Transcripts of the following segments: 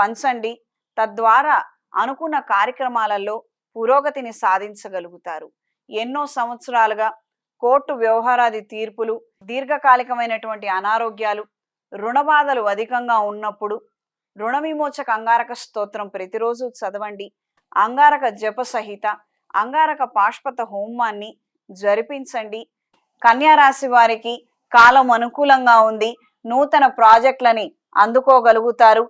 పంచండి. తద్వారా అనుకున్న కార్యక్రమాలలో పురోగతిని సాధించగలుగుతారు. ఎన్నో సంవత్సరాలుగా కోర్టు వ్యవహారాది తీర్పులు దీర్ఘకాలికమైనటువంటి అనారోగ్యాలు రుణబాధలు అధికంగా ఉన్నప్పుడు రుణ విమోచక అంగారక స్తోత్రం ప్రతిరోజు చదవండి. అంగారక జప సహిత అంగారక పాష్పత హోమాన్ని జరిపించండి. కన్యారాశి వారికి కాలం అనుకూలంగా ఉంది. నూతన ప్రాజెక్టులని అందుకోగలుగుతారు.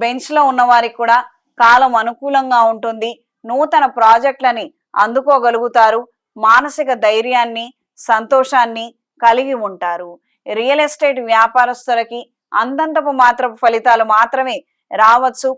బెంచ్లో ఉన్న వారికి కూడా కాలం అనుకూలంగా ఉంటుంది. నూతన ప్రాజెక్టులని అందుకోగలుగుతారు. మానసిక ధైర్యాన్ని సంతోషాన్ని కలిగి ఉంటారు. రియల్ ఎస్టేట్ వ్యాపారస్తులకి అందంతపు మాత్రపు ఫలితాలు మాత్రమే రావచ్చు.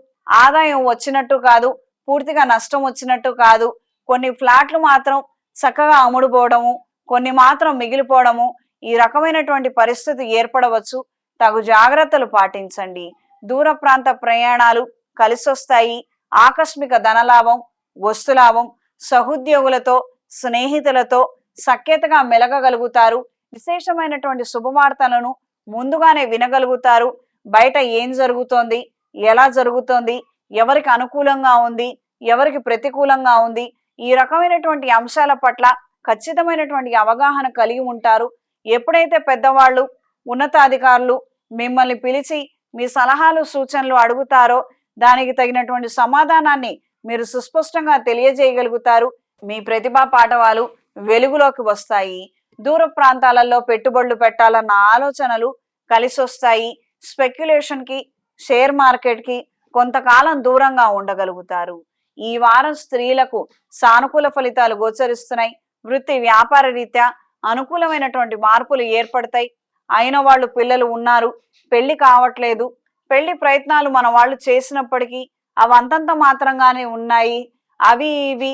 ఆదాయం వచ్చినట్టు కాదు పూర్తిగా నష్టం వచ్చినట్టు కాదు. కొన్ని ఫ్లాట్లు మాత్రం చక్కగా అమ్ముడుపోవడము కొన్ని మాత్రం మిగిలిపోవడము ఈ రకమైనటువంటి పరిస్థితి ఏర్పడవచ్చు. తగు జాగ్రత్తలు పాటించండి. దూర ప్రాంత ప్రయాణాలు కలిసొస్తాయి. ఆకస్మిక ధనలాభం వస్తులాభం సహోద్యోగులతో స్నేహితులతో సఖ్యతగా మెలగగలుగుతారు. విశేషమైనటువంటి శుభవార్తలను ముందుగానే వినగలుగుతారు. బయట ఏం జరుగుతోంది? ఎలా జరుగుతోంది? ఎవరికి అనుకూలంగా ఉంది? ఎవరికి ప్రతికూలంగా ఉంది? ఈ రకమైనటువంటి అంశాల పట్ల ఖచ్చితమైనటువంటి అవగాహన కలిగి ఉంటారు. ఎప్పుడైతే పెద్దవాళ్ళు ఉన్నతాధికారులు మిమ్మల్ని పిలిచి మీ సలహాలు సూచనలు అడుగుతారో దానికి తగినటువంటి సమాధానాన్ని మీరు సుస్పష్టంగా తెలియజేయగలుగుతారు. మీ ప్రతిభా పాఠవాలు వెలుగులోకి వస్తాయి. దూర ప్రాంతాలలో పెట్టుబడులు పెట్టాలన్న ఆలోచనలు కలిసి వస్తాయి స్పెక్యులేషన్కి షేర్ మార్కెట్కి కొంతకాలం దూరంగా ఉండగలుగుతారు. ఈ వారం స్త్రీలకు సానుకూల ఫలితాలు గోచరిస్తున్నాయి. వృత్తి వ్యాపార రీత్యా అనుకూలమైనటువంటి మార్పులు ఏర్పడతాయి. అయిన వాళ్ళు పిల్లలు ఉన్నారు పెళ్ళి కావట్లేదు. పెళ్ళి ప్రయత్నాలు మన వాళ్ళు చేసినప్పటికీ అవి అంతంత మాత్రంగానే ఉన్నాయి. అవి ఇవి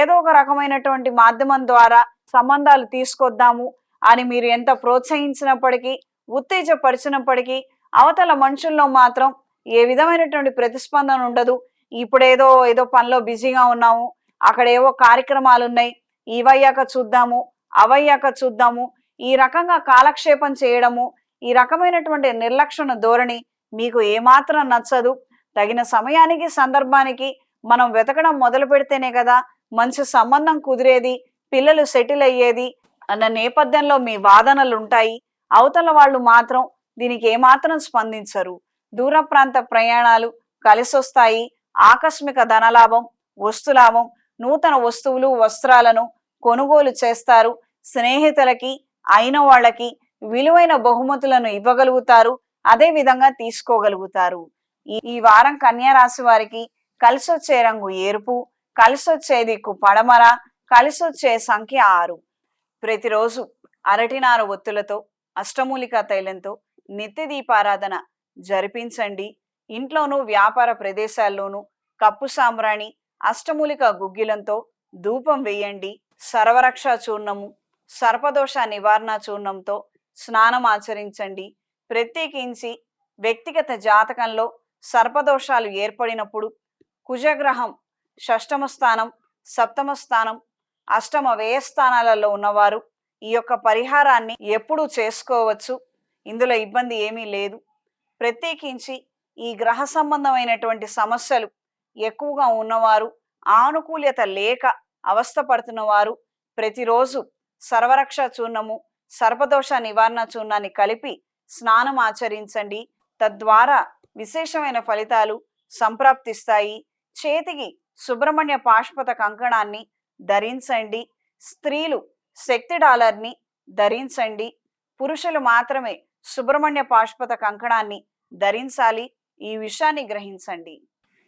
ఏదో ఒక రకమైనటువంటి మాధ్యమం ద్వారా సంబంధాలు తీసుకొద్దాము అని మీరు ఎంత ప్రోత్సహించినప్పటికీ ఉత్తేజపరిచినప్పటికీ అవతల మనుషుల్లో మాత్రం ఏ విధమైనటువంటి ప్రతిస్పందన ఉండదు. ఇప్పుడేదో ఏదో పనిలో బిజీగా ఉన్నాము. అక్కడ ఏవో కార్యక్రమాలు ఉన్నాయి ఇవయ్యాక చూద్దాము అవయ్యాక చూద్దాము. ఈ రకంగా కాలక్షేపం చేయడము ఈ రకమైనటువంటి నిర్లక్షణ ధోరణి మీకు ఏమాత్రం నచ్చదు. తగిన సమయానికి సందర్భానికి మనం వెతకడం మొదలు పెడితేనే కదా మంచి సంబంధం కుదిరేది పిల్లలు సెటిల్ అయ్యేది అన్న నేపథ్యంలో మీ వాదనలు ఉంటాయి. అవతల వాళ్ళు మాత్రం దీనికి ఏమాత్రం స్పందించరు. దూర ప్రాంత ప్రయాణాలు కలిసొస్తాయి. ఆకస్మిక ధనలాభం వస్తులాభం నూతన వస్తువులు వస్త్రాలను కొనుగోలు చేస్తారు. స్నేహితులకి అయిన వాళ్ళకి విలువైన బహుమతులను ఇవ్వగలుగుతారు అదే విధంగా తీసుకోగలుగుతారు. ఈ ఈ వారం కన్యా రాశి వారికి కలిసొచ్చే రంగు ఎరుపు కలిసొచ్చే దిక్కు పడమర కలిసొచ్చే సంఖ్య ఆరు. ప్రతిరోజు అరటినార ఒత్తులతో అష్టమూలిక తైలంతో నిత్య దీపారాధన జరిపించండి. ఇంట్లోనూ వ్యాపార ప్రదేశాల్లోనూ కప్పు సాంబ్రాణి అష్టమూలిక గుగ్గిలంతో ధూపం వేయండి. సర్వరక్ష చూర్ణము సర్పదోష నివారణ చూర్ణంతో స్నానం ఆచరించండి. ప్రత్యేకించి వ్యక్తిగత జాతకంలో సర్పదోషాలు ఏర్పడినప్పుడు కుజగ్రహం షష్టమ స్థానం సప్తమ స్థానం అష్టమ వ్యయ స్థానాలలో ఉన్నవారు ఈ యొక్క పరిహారాన్ని ఎప్పుడూ చేసుకోవచ్చు. ఇందులో ఇబ్బంది ఏమీ లేదు. ప్రత్యేకించి ఈ గ్రహ సంబంధమైనటువంటి సమస్యలు ఎక్కువగా ఉన్నవారు ఆనుకూల్యత లేక అవస్థపడుతున్న వారు ప్రతిరోజు సర్వరక్ష చూర్ణము సర్పదోష నివారణ చూర్ణాన్ని కలిపి స్నానం ఆచరించండి. తద్వారా విశేషమైన ఫలితాలు సంప్రాప్తిస్తాయి. చేతికి సుబ్రహ్మణ్య పాష్పత కంకణాన్ని ధరించండి. స్త్రీలు శక్తి డాలర్ని ధరించండి. పురుషులు మాత్రమే సుబ్రహ్మణ్య పాష్పత కంకణాన్ని ధరించాలి. ఈ విషయాన్ని గ్రహించండి.